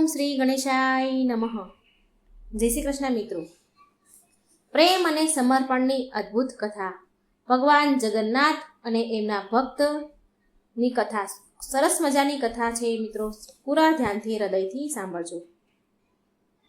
ઓમ શ્રી ગણેશાય નમઃ જય શ્રી કૃષ્ણ મિત્રો પ્રેમ અને સમર્પણની અદ્ભુત કથા। ભગવાન જગન્નાથ અને એમના ભક્તની કથા સરસ મજાની કથા છે મિત્રો, પૂરા ધ્યાનથી, હૃદયથી સાંભળજો.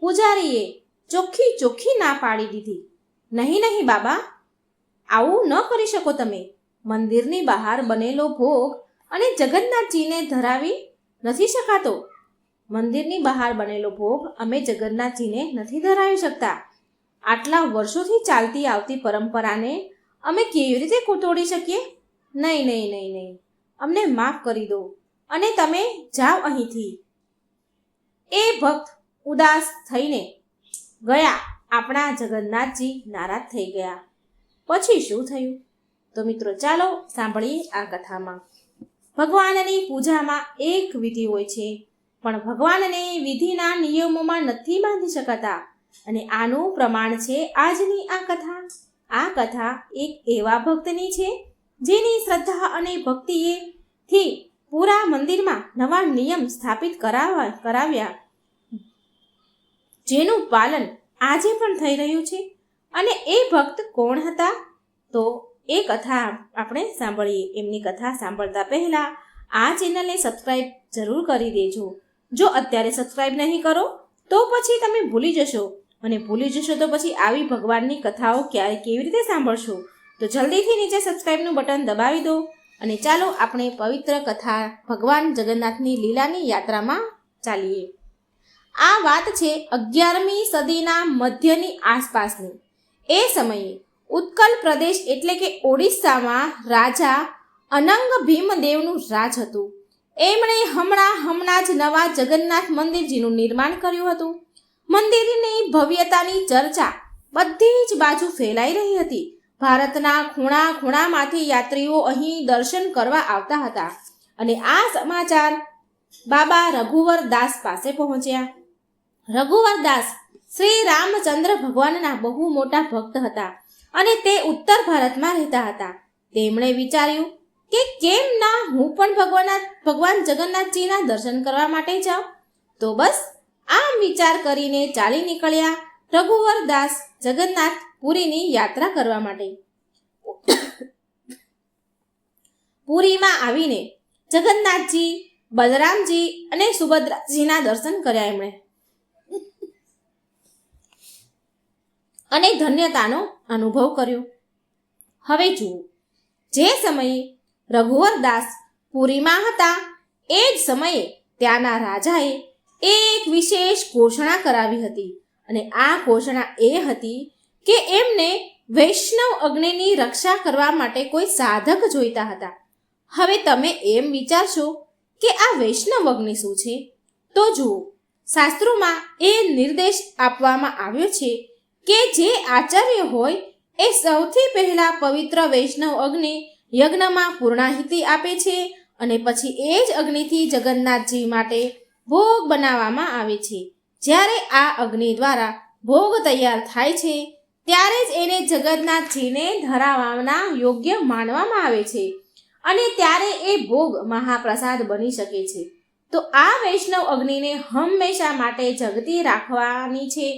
પૂજારીએ ચોખ્ખી ચોખ્ખી ના પાડી દીધી. નહીં નહીં બાબા, આવું ન કરી શકો તમે. મંદિરની બહાર બનેલો ભોગ અને જગન્નાથજીને ધરાવી નથી શકાતો. મંદિરની બહાર બનેલો ભોગ અમે જગન્નાથજીને નથી ધરાવી શકતા. આટલા વર્ષોથી ચાલતી આવતી પરંપરાને અમે કેવી રીતે તોડી શકીએ? નહીં નહીં નહીં નહીં. અમને માફ કરી દો. અને તમે જાઓ અહીંથી. એ ભક્ત ઉદાસ થઈને ગયા. આપણા જગન્નાથજી નારાજ થઈ ગયા. પછી શું થયું? તો મિત્રો, ચાલો સાંભળીએ આ કથામાં. ભગવાનની પૂજામાં એક વિધિ હોય છે. પણ ભગવાનને વિધિના નિયમોમાં નથી બાંધી શકાતા. અને આનું પ્રમાણ છે આજની આ કથા. આ કથા એક એવા ભક્તની છે, જેની શ્રદ્ધા અને ભક્તિએ થી પૂરા મંદિરમાં નવા નિયમ સ્થાપિત કરાવવા કરાવ્યા. જેનું પાલન આજે પણ થઈ રહ્યું છે. અને એ ભક્ત કોણ હતા? તો એ કથા આપણે સાંભળીએ. એમની કથા સાંભળતા પહેલાં આ ચેનલને સબસ્ક્રાઈબ જરૂર કરી દેજો. જો અત્યારે સબસ્ક્રાઇબ નહીં કરો, તો પછી તમે ભૂલી જશો. અને ભૂલી જશો તો પછી આવી ભગવાનની કથાઓ ક્યારે કેવી રીતે સાંભળશો? તો જલ્દીથી નીચે સબસ્ક્રાઇબનું બટન દબાવી દો. અને ચાલો આપણે પવિત્ર કથા ભગવાન જગન્નાથની લીલાની યાત્રામાં ચાલીએ. આ વાત છે અગિયારમી સદીના મધ્યની આસપાસની. એ સમયે ઉત્કલ પ્રદેશ એટલે કે ઓડિશામાં રાજા અનંગ ભીમદેવનું રાજ હતું. એમણે હમણાં હમણાં જ નવા જગન્નાથ મંદિરજીનું નિર્માણ કર્યું હતું. મંદિરની ભવ્યતાની ચર્ચા બધી જ બાજુ ફેલાઈ રહી હતી. ભારતના ખૂણા ખૂણામાંથી યાત્રીઓ અહીં દર્શન કરવા આવતા હતા અને આ સમાચાર બાબા રઘુવર દાસ પાસે પહોંચ્યા. રઘુવર દાસ શ્રી રામચંદ્ર ભગવાનના બહુ મોટા ભક્ત હતા અને તે ઉત્તર ભારતમાં રહેતા હતા. તેમણે વિચાર્યું કે કેમ ના હું પણ ભગવાન ભગવાન જગન્નાથજીના દર્શન કરવા માટે જાઉં? તો બસ આમ વિચાર કરીને ચાલી નીકળ્યા રઘુવર દાસ જગન્નાથ પુરીની યાત્રા કરવા માટે. પુરીમાં આવીને જગન્નાથજી, બલરામજી અને સુભદ્રાજીના દર્શન કર્યા એમણે. અને ધન્યતાનો અનુભવ કર્યો. હવે જુઓ, જે સમયે રઘુવર દાસ પુરીમાં હતા. એ જ સમયે ત્યાંના રાજાએ એક વિશેષ ઘોષણા કરાવી હતી અને આ ઘોષણા એ હતી કે એમને વૈષ્ણવ અગ્નિની રક્ષા કરવા માટે કોઈ સાધક જોઈતા હતા. હવે તમે એમ વિચારશો કે આ વૈષ્ણવ અગ્નિ શું છે? તો જુઓ, શાસ્ત્રોમાં એ નિર્દેશ આપવામાં આવ્યો છે કે જે આચાર્ય હોય એ સૌથી પહેલા પવિત્ર વૈષ્ણવ અગ્નિ યજ્ઞમાં પૂર્ણાહિતિ આપે છે અને પછી એ જ અગ્નિથી જગન્નાથજી માટે ભોગ બનાવવામાં આવે છે. જ્યારે આ અગ્નિ દ્વારા ભોગ તૈયાર થાય છે, ત્યારે જ એને જગન્નાથજીને ધરાવવાના યોગ્ય માનવામાં આવે છે અને ત્યારે એ ભોગ મહાપ્રસાદ બની શકે છે. તો આ વૈષ્ણવ અગ્નિને હંમેશા માટે જગતી રાખવાની છે,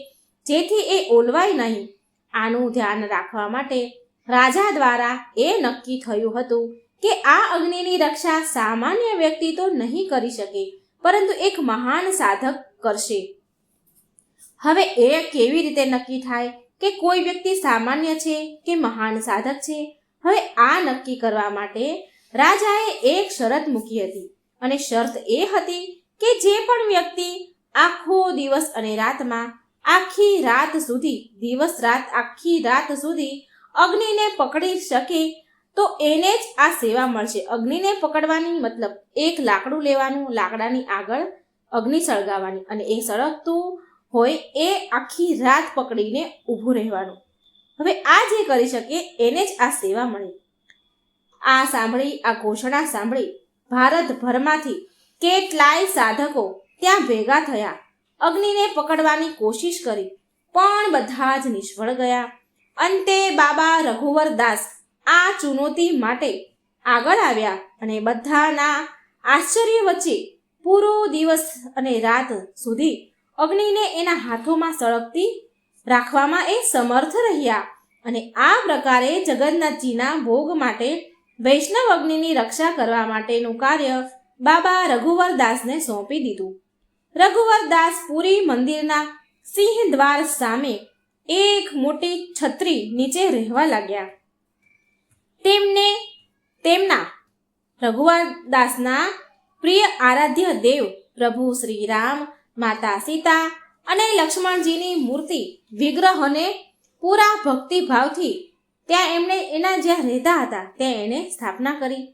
જેથી એ ઓલવાય નહીં. આનું ધ્યાન રાખવા માટે રાજા દ્વારા એ નક્કી થયું હતું કે આ અગ્નિની રક્ષા સામાન્ય વ્યક્તિ તો નહીં કરી શકે, પરંતુ એક મહાન સાધક કરશે. હવે એ કેવી રીતે નક્કી થાય કે કોઈ વ્યક્તિ સામાન્ય છે કે મહાન સાધક છે? હવે આ નક્કી કરવા માટે રાજાએ એક શરત મૂકી હતી અને શરત એ હતી કે જે પણ વ્યક્તિ આખો દિવસ અને રાતમાં, આખી રાત સુધી, દિવસ રાત, આખી રાત સુધી અગ્નિને પકડી શકે તો એને જ આ સેવા મળશે. અગ્નિને પકડવાની મતલબ એક લાકડું લેવાનું, લાકડાની આગળ અગ્નિ સળગાવવાની અને એ સળગતું હોય એ આખી રાત પકડીને ઊભું રહેવાનું. હવે આ જે કરી શકે એને જ આ સેવા મળે. આ સાંભળી, આ ઘોષણા સાંભળી ભારતભરમાંથી કેટલાય સાધકો ત્યાં ભેગા થયા. અગ્નિને પકડવાની કોશિશ કરી, પણ બધા જ નિષ્ફળ ગયા. અંતે બાબા રઘુવરદાસ આ ચુનૌતી માટે આગળ આવ્યા અને બધાના આશ્ચર્ય વચ્ચે પૂરો દિવસ અને રાત સુધી અગ્નિને એના હાથોમાં સળગતી રાખવામાં એ સમર્થ રહ્યા અને આ પ્રકારે જગન્નાથજીના ભોગ માટે વૈષ્ણવ અગ્નિની રક્ષા કરવા માટેનું કાર્ય બાબા રઘુવરદાસને સોંપી દીધું. રઘુવરદાસ પુરી મંદિરના સિંહ દ્વાર સામે એક મોટી છત્રી નીચે રહેવા લાગ્યા. તેમને, તેમના રઘુવાદાસના પ્રિય આરાધ્ય દેવ પ્રભુ શ્રી રામ માતા સીતા અને લક્ષ્મણજીની મૂર્તિ વિગ્રહને પૂરા ભક્તિભાવથી ત્યાં એમણે એના જ્યાં રહેતા હતા ત્યાં એણે સ્થાપના કરી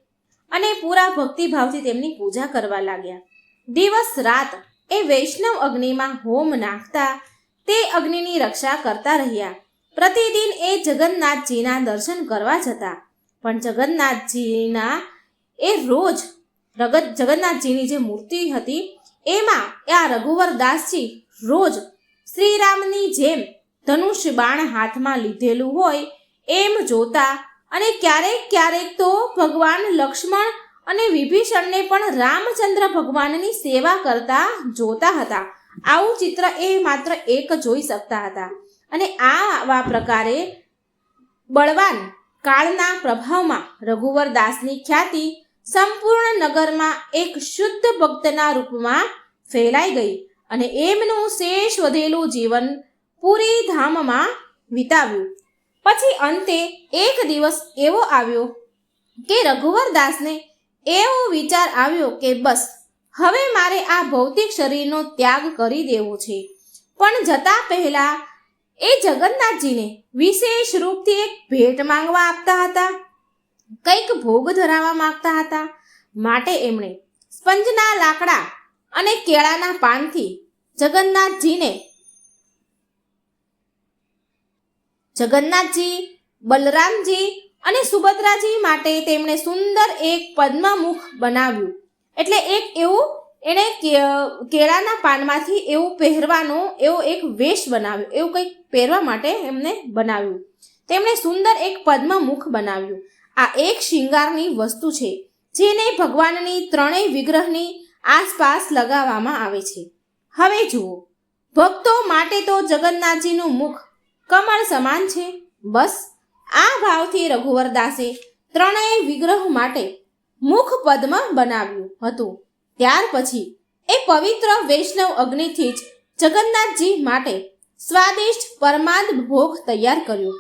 અને પૂરા ભક્તિભાવથી તેમની પૂજા કરવા લાગ્યા. દિવસ રાત એ વૈષ્ણવ અગ્નિમાં હોમ નાખતા તે અગ્નિની રક્ષા કરતા રહ્યા. પ્રતિદિન એ જગન્નાથજીના દર્શન કરવા જતા. પણ જગન્નાથજીના એ રોજ રગત, જગન્નાથજીની જે મૂર્તિ હતી, એમાં આ રઘુવર દાસજી રોજ શ્રીરામની જેમ ધનુષ બાણ હાથમાં લીધેલું હોય, એમ જોતા અને ક્યારેક ક્યારેક તો ભગવાન લક્ષ્મણ અને વિભીષણને પણ રામચંદ્ર ભગવાનની સેવા કરતા જોતા હતા. આવું ચિત્ર એ માત્ર એક જોઈ શકતા હતા. અને આવા પ્રકારે બળવાન કાળના પ્રભાવમાં રઘુવર દાસની ખ્યાતિ સંપૂર્ણ નગરમાં એક શુદ્ધ ભક્તના રૂપમાં ફેલાઈ ગઈ અને એમનું શેષ વધેલું જીવન પૂરી ધામમાં વિતાવ્યું. પછી અંતે એક દિવસ એવો આવ્યો કે રઘુવર દાસને એવો વિચાર આવ્યો કે બસ હવે મારે આ ભૌતિક શરીરનો ત્યાગ કરી દેવો છે. પણ જતા પહેલા એ જગન્નાથજીને વિશેષ રૂપથી એક ભેટ માંગવા આપતા હતા. કંઈક ભોગ ધરાવવા માંગતા હતા. માટે એમણે સ્પંજના લાકડા અને કેળાના પાનથી જગન્નાથજીને જગન્નાથજી, બલરામજી અને સુભદ્રાજી માટે તેમણે સુંદર એક પદ્મમુખ બનાવ્યું. એટલે એક એવું, એણે કેળાના પાનમાંથી એવું પહેરવાનો, એવો એક વેશ બનાવ્યો, એવું કંઈક પહેરવા માટે એમને બનાવ્યું. તેમણે સુંદર એક પદ્મમુખ બનાવ્યું. આ એક શિંગારની વસ્તુ છે, જેને ભગવાનની ત્રણેય વિગ્રહની આસપાસ લગાવવામાં આવે છે. હવે જુઓ, ભક્તો માટે તો જગન્નાથજીનું મુખ કમળ સમાન છે. બસ, આ ભાવથી રઘુવર દાસે ત્રણેય વિગ્રહ માટે મુખ પદ્મ બનાવ્યું હતું. ત્યાર પછી એ પવિત્ર વૈષ્ણવ અગ્નિથી જ જગન્નાથજી માટે સ્વાદિષ્ટ પરમાદ ભોગ તૈયાર કર્યો,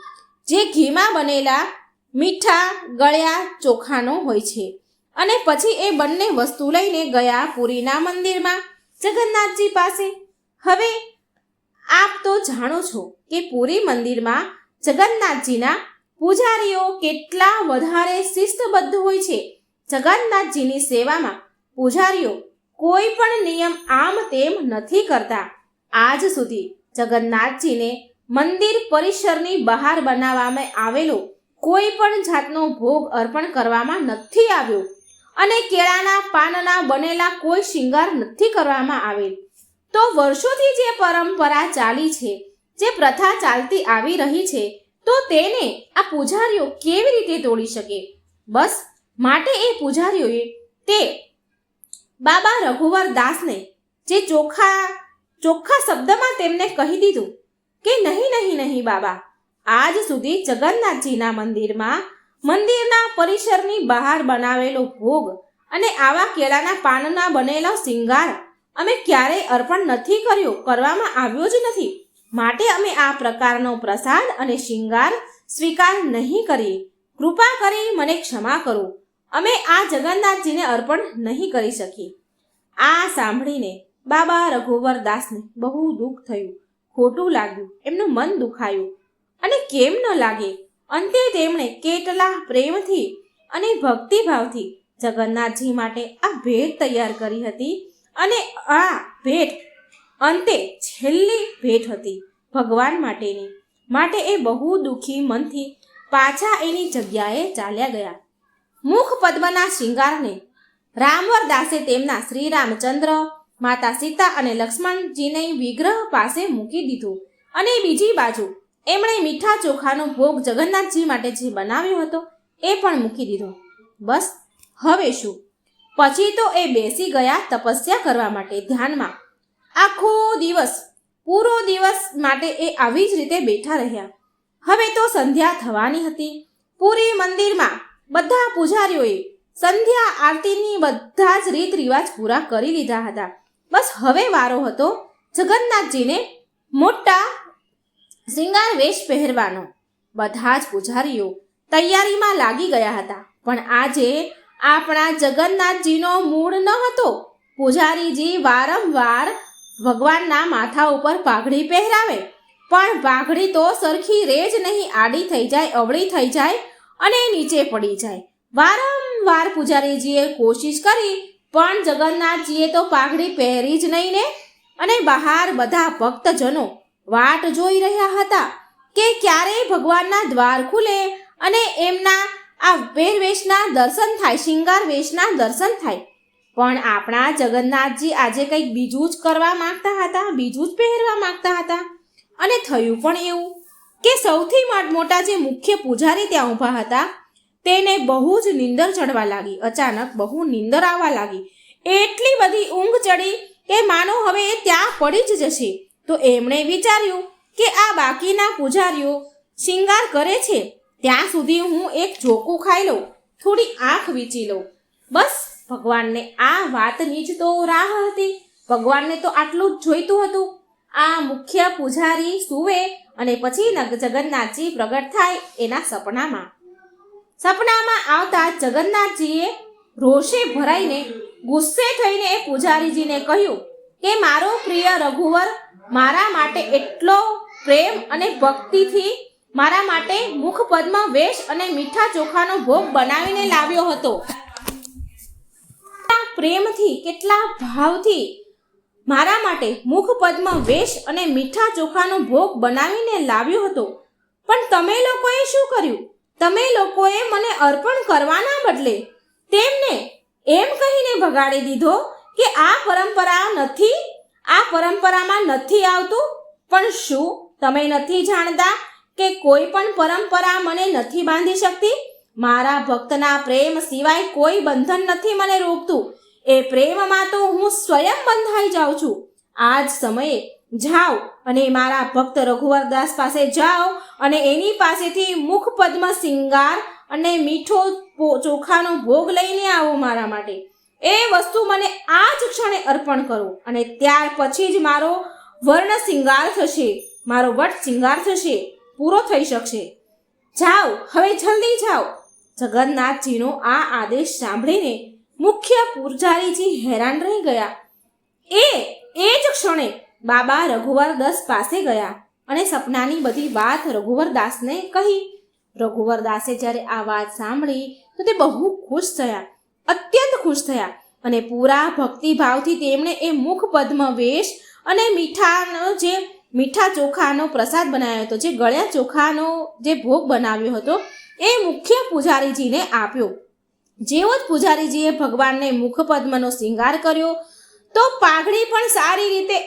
જે ઘીમાં બનેલા મીઠા ગળ્યા ચોખાનો હોય છે. અને પછી એ બંને વસ્તુ લઈને ગયા પુરીના મંદિરમાં જગન્નાથજી પાસે. હવે આપ તો જાણો છો કે પુરી મંદિરમાં જગન્નાથજીના પૂજારીઓ કેટલા વધારે શિસ્તબદ્ધ હોય છે. જગન્નાથજીની સેવામાં પૂજારીઓ કોઈ પણ નિયમ આમ તેમ નથી કરતા. આજ સુધી જગન્નાથજીને મંદિર પરિસરની બહાર બનાવવામાં આવેલો કોઈ પણ જાતનો ભોગ અર્પણ કરવામાં નથી આવ્યો અને કેળાના પાનના બનેલા કોઈ શિંગાર નથી કરવામાં આવેલ તો વર્ષોથી જે પરંપરા ચાલી છે, જે પ્રથા ચાલતી આવી રહી છે, તો તેને આ પૂજારીઓ કેવી રીતે તોડી શકે? બસ માટે એ પૂજારીઓએ તે બાબા રઘુવર દાસને જે ચોખ્ખા ચોખ્ખા શબ્દમાં તેમને કહી દીધું કે નહીં નહીં નહીં બાબા, આજ સુધી જગન્નાથજીના મંદિરમાં મંદિરના પરિસરની બહાર બનાવેલો ભોગ અને આવા કેળાના પાનના બનેલો શિંગાર અમે ક્યારેય અર્પણ નથી કર્યો, કરવામાં આવ્યો જ નથી. માટે અમે આ પ્રકારનો પ્રસાદ અને શિંગાર સ્વીકાર નહીં કરીએ. કૃપા કરી મને ક્ષમા કરો. અમે આ જગન્નાથજીને અર્પણ નહીં કરી શકીએ. આ સાંભળીને બાબા રઘુવર દાસને બહુ દુઃખ થયું, ખોટું લાગ્યું, એમનું મન દુખાયું અને કેમ ન લાગે? અંતે તેમણે કેટલા પ્રેમથી અને ભક્તિભાવથી જગન્નાથજી માટે આ ભેટ તૈયાર કરી હતી અને આ ભેટ અંતે છેલ્લી ભેટ હતી ભગવાન માટેની. માટે એ બહુ દુઃખી મનથી પાછા એની જગ્યાએ ચાલ્યા ગયા. મુખ પદ્મના શિંગારને રામવરદાસે તેમના શ્રી રામચંદ્ર માતા સીતા અને લક્ષ્મણજીને વિગ્રહ પાસે મૂકી દીધું. અને બીજી બાજુ એમણે મીઠા ચોખાનો ભોગ જગન્નાથજી માટે જે બનાવ્યો હતો, એ પણ મૂકી દીધો. બસ, હવે શું? પછી તો એ બેસી ગયા તપસ્યા કરવા માટે ધ્યાનમાં. આખો દિવસ, પૂરો દિવસ માટે એ આવી જ રીતે બેઠા રહ્યા. હવે તો સંધ્યા થવાની હતી. પુરી મંદિરમાં બધા પૂજારીઓએ સંધ્યા, આરતીની બધા જ રીત રિવાજ પૂરા કરી લીધા હતા. બસ હવે વારો હતો જગન્નાથજીને મોટા શિંગાર વેશ પહેરવાનો. બધા જ પૂજારીઓ તૈયારીમાં લાગી ગયા હતા. પણ આજે આપણા જગન્નાથજીનો મૂળ ન હતો. પૂજારીજી વારંવાર ભગવાનના માથા ઉપર પાઘડી પહેરાવે. પણ પાઘડી તો સરખી રેજ નહીં, આડી થઈ જાય, અવળી થઈ જાય અને નીચે પડી જાય. વારંવાર પૂજારીજીએ કોશિશ કરી, પણ જગન્નાથજીએ તો પાઘડી પહેરી જ નહીં ને? અને બહાર બધા ભક્તજનો વાટ જોઈ રહ્યા હતા કે ક્યારે ભગવાનના દ્વાર ખુલે અને એમના આ પહેરવેશના દર્શન થાય, શિંગાર વેશના દર્શન થાય. પણ આપણા જગન્નાથજી આજે કંઈક બીજું જ કરવા માંગતા હતા, બીજું જ પહેરવા માંગતા હતા. અને થયું પણ એવું. કે સૌથી મોટા જે મુખ્ય પૂજારી ત્યાં ઊભા હતા, તેને બહુ જ નીંદર ચડવા લાગી. અચાનક બહુ નીંદર આવવા લાગી. એટલી બધી ઊંઘ ચડી કે માનો હવે એ ત્યાં પડી જ જશે. તો એમણે વિચાર્યું કે આ બાકીના પૂજારીઓ શિંગાર કરે છે. ત્યાં સુધી હું એક જોકું ખાઈ લઉં, થોડી આંખ વીંચી લઉં. બસ, ભગવાનને આ વાતની જ તો રાહ હતી. ભગવાનને તો આટલું જ જોઈતું હતું. આ મુખ્ય પૂજારી સુવે અને પછી જગન્નાથજી પ્રગટ થાય એના સપનામાં. સપનામાં આવતા જગન્નાથજીએ રોષે ભરાઈને ગુસ્સે થઈને એ પૂજારીજીને કહ્યું કે, મારો પ્રિય રઘુવર, મારા માટે એટલો પ્રેમ અને ભક્તિથી મારા માટે મુખપદમાં વેશ અને મીઠા ચોખાનો ભોગ બનાવીને લાવ્યો હતો. પ્રેમથી, કેટલા ભાવથી મારા માટે મુખપદ્મ વેશ અને મીઠા ચોખાનો ભોગ બનાવીને લાવ્યો હતો. પણ તમે લોકોએ શું કર્યું? તમે લોકોએ મને અર્પણ કરવાના બદલે તેમને એમ કહીને ભગાડી દીધો કે આ પરંપરા નથી, આ પરંપરામાં નથી આવતું. પણ શું તમે નથી જાણતા કે કોઈ પણ પરંપરા મને નથી બાંધી શકતી? મારા ભક્તના પ્રેમ સિવાય કોઈ બંધન નથી મને રોકતું. એ પ્રેમમાં તો હું સ્વયં બંધાઈ જાઉં છું. આ જ સમયે જાઓ અને મારા ભક્ત રઘુવરદાસ પાસે જાઓ અને એની પાસેથી મુખ પદ્મ સિંગાર અને મીઠો ચોખાનો ભોગ લઈને આવો મારા માટે. એ વસ્તુ મને આ જ ક્ષણે અર્પણ કરો અને ત્યાર પછી જ મારો વર્ણ સિંગાર થશે. મારો વટ સિંગાર થશે. પૂરો થઈ શકશે. જાઓ, હવે જલ્દી જાઓ. જગન્નાથજીનો આ આદેશ સાંભળીને મુખ્ય પૂજારીજી હેરાન રહી ગયા. એ એ જ ક્ષણે બાબા રઘુવર દાસ પાસે ગયા અને સપનાની બધી વાત રઘુવર દાસને કહી. રઘુવર દાસે જ્યારે આ વાત સાંભળી તો તે બહુ ખુશ થયા, અત્યંત ખુશ થયા અને પૂરા ભક્તિભાવથી તેમણે એ મુખ પદ્મ વેશ અને મીઠાનો જે મીઠા ચોખાનો પ્રસાદ બનાવ્યો હતો, જે ગળ્યા ચોખાનો જે ભોગ બનાવ્યો હતો, એ મુખ્ય પૂજારીજીને આપ્યો. જેવો જ પૂજારીજીએ ભગવાનને મુખપદ્મનો શૃંગાર કર્યો, તો પાઘડી પણ સારી રીતે,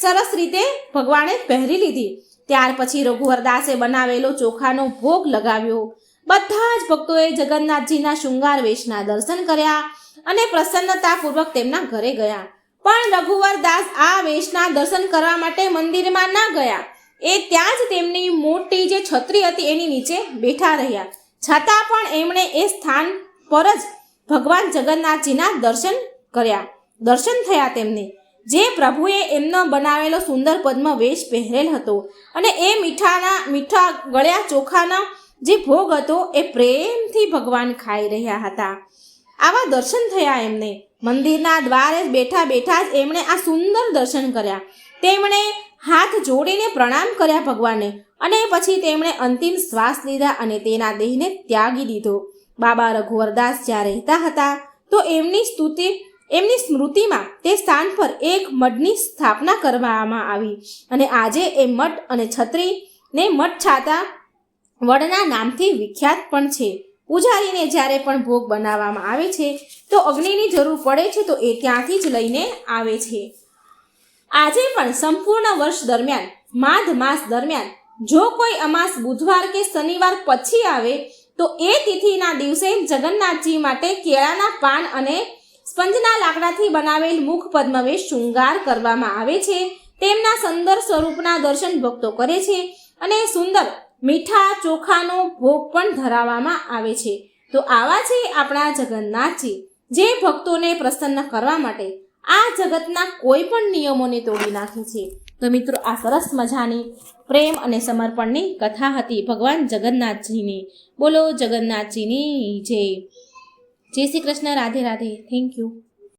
સરસ રીતે ભગવાને પહેરી લીધી. ત્યાર પછી રઘુવરદાસે બનાવેલો ચોખાનો ભોગ લગાવ્યો. બધા જ ભક્તોએ જગન્નાથજીના શૃંગાર વેશના દર્શન કર્યા અને પ્રસન્નતાપૂર્વક તેમના ઘરે ગયા. પણ રઘુવરદાસ આ વેશના દર્શન કરવા માટે મંદિરમાં ના ગયા. એ ત્યાં જ તેમની મોટી જે છત્રી હતી એની નીચે બેઠા રહ્યા. છતાં પણ એમણે એ સ્થાન પર જ ભગવાન જગન્નાથજીના દર્શન કર્યા. દર્શન થયા તેમને. જે પ્રભુએ એમનો બનાવેલો સુંદર પદ્મ વેશ પહેરેલ હતો અને એ મીઠાના, મીઠા ગળ્યા ચોખાના જે ભોગ હતો એ પ્રેમથી ભગવાન ખાઈ રહ્યા હતા. આવા દર્શન થયા એમને. મંદિરના દ્વારે બેઠા બેઠા જ એમણે આ સુંદર દર્શન કર્યા. તેમણે હાથ જોડીને પ્રણામ કર્યા ભગવાનને અને પછી તેમણે અંતિમ શ્વાસ લીધા અને તેના દેહને ત્યાગી દીધો. બાબા રઘુવરદાસ જ્યાં રહેતા હતા, તો એમની સ્તુતિ, એમની સ્મૃતિમાં તે સ્થાન પર એક મઠની સ્થાપના કરવામાં આવી. અને આજે એ મઠ અને છત્રી ને મઠ છાતા વડના નામથી વિખ્યાત પણ છે. પૂજારીને જ્યારે પણ ભોગ બનાવવામાં આવે છે, તો અગ્નિની જરૂર પડે છે, તો એ ત્યાંથી જ લઈને આવે છે. આજે પણ સંપૂર્ણ વર્ષ દરમિયાન, માઘ માસ દરમિયાન, જો કોઈ અમાસ બુધવાર કે શનિવાર પછી આવે તો એ તિથિના દિવસે જગન્નાથજી માટે કેળાના પાન અને સ્પંજના લાકડાથી બનાવેલ મુખ પદ્મવે શૃંગાર કરવામાં આવે છે. તેમના સુંદર સ્વરૂપના દર્શન ભક્તો કરે છે અને સુંદર મીઠા ચોખાનો ભોગ પણ ધરાવવામાં આવે છે. તો આવા છે આપણા જગન્નાથજી. જે ભક્તોને પ્રસન્ન કરવા માટે આ જગતના કોઈ પણ નિયમોને તોડી નાખે છે. તો મિત્રો, આ સરસ મજાની પ્રેમ અને સમર્પણની કથા હતી ભગવાન જગન્નાથજીની. બોલો જગન્નાથજીની જય. જય શ્રી કૃષ્ણ, રાધે રાધે. Thank you